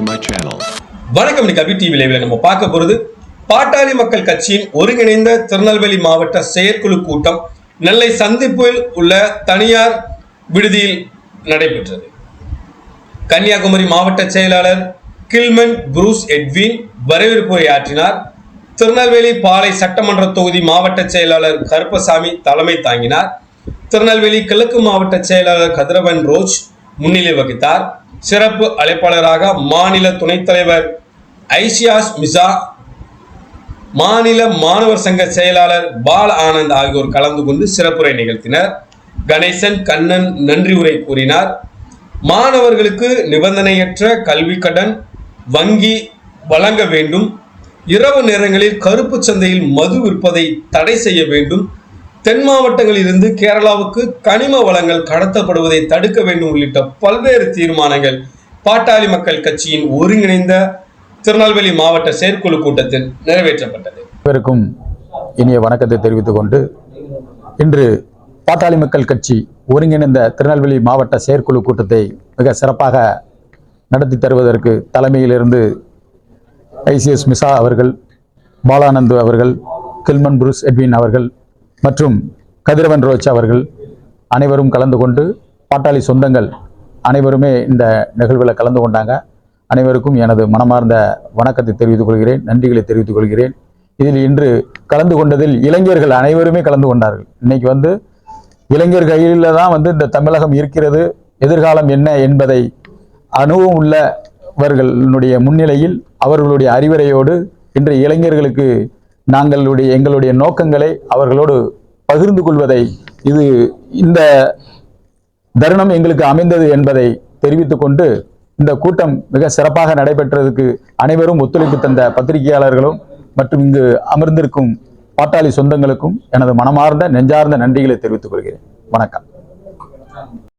to my channel. வணக்கம் கபி TV லைவ்ல நம்ம பார்க்க போறது பாட்டாளி மக்கள் கட்சியின் ஒருங்கிணைந்த திருநெல்வேலி மாவட்ட செயற்குழு கூட்டம். நெல்லை சந்திப்பில் உள்ள தனியார் விடுதியில் நடைபெற்றது. கன்னியாகுமரி மாவட்ட செயலாளர் கில்மன் புரூஸ் எட்வின் வரவேற்புரை ஆற்றினார். திருநெல்வேலி பாலை சட்டமன்ற தொகுதி மாவட்ட செயலாளர் கருப்பசாமி தலைமை தாங்கினார். திருநெல்வேலி கிழக்கு மாவட்ட செயலாளர் கதிரவன் ரோஜ் முன்னிலை வகித்தார். சிறப்பு அழைப்பாளராக மாநில துணைத் தலைவர் ஐசியாஸ் மிசா மாநில மாணவர் சங்க செயலாளர் பால் ஆனந்த் ஆகியோர் கலந்து கொண்டு சிறப்புரை நிகழ்த்தினர். கணேசன் கண்ணன் நன்றி உரை கூறினார். மாணவர்களுக்கு நிபந்தனையற்ற கல்வி கடன் வங்கி வழங்க வேண்டும். இரவு நேரங்களில் கருப்பு சந்தையில் மது விற்பதை தடை செய்ய வேண்டும். தென் மாவட்டங்களிலிருந்து கேரளாவுக்கு கனிம வளங்கள் கடத்தப்படுவதை தடுக்க வேண்டும் உள்ளிட்ட பல்வேறு தீர்மானங்கள் பாட்டாளி மக்கள் கட்சியின் ஒருங்கிணைந்த திருநெல்வேலி மாவட்ட செயற்குழு கூட்டத்தில் நிறைவேற்றப்பட்டது. அனைவருக்கும் இனிய வணக்கத்தை தெரிவித்துக் கொண்டு இன்று பாட்டாளி மக்கள் கட்சி ஒருங்கிணைந்த திருநெல்வேலி மாவட்ட செயற்குழு கூட்டத்தை மிக சிறப்பாக நடத்தி தருவதற்கு தலைமையிலிருந்து ஐசிஎஸ் மிசா அவர்கள் பாலானந்து அவர்கள் கில்மன் புருஸ் எட்வின் அவர்கள் மற்றும் கதிரவன் ரோச் அவர்கள் அனைவரும் கலந்து கொண்டு பாட்டாளி சொந்தங்கள் அனைவருமே இந்த நிகழ்வில் கலந்து கொண்டாங்க. அனைவருக்கும் எனது மனமார்ந்த வணக்கத்தை தெரிவித்துக் கொள்கிறேன் நன்றிகளை தெரிவித்துக் கொள்கிறேன். இதில் இன்று கலந்து கொண்டதில் இளைஞர்கள் அனைவருமே கலந்து கொண்டார்கள். இன்னைக்கு வந்து இளைஞர் கையில் தான் வந்து இந்த தமிழகம் இருக்கிறது. எதிர்காலம் என்ன என்பதை அனுபவம் உள்ளவர்களுடைய முன்னிலையில் அவர்களுடைய அறிவுரையோடு இன்று இளைஞர்களுக்கு நாங்களுடைய எங்களுடைய நோக்கங்களை அவர்களோடு பகிர்ந்து கொள்வதை இது இந்த தருணம் எங்களுக்கு அமைந்தது என்பதை தெரிவித்து கொண்டு இந்த கூட்டம் மிக சிறப்பாக நடைபெற்றதுக்கு அனைவரும் ஒத்துழைப்பு தந்த பத்திரிகையாளர்களும் மற்றும் இங்கு அமர்ந்திருக்கும் பாட்டாளி சொந்தங்களுக்கும் எனது மனமார்ந்த நெஞ்சார்ந்த நன்றிகளை தெரிவித்துக் கொள்கிறேன். வணக்கம்.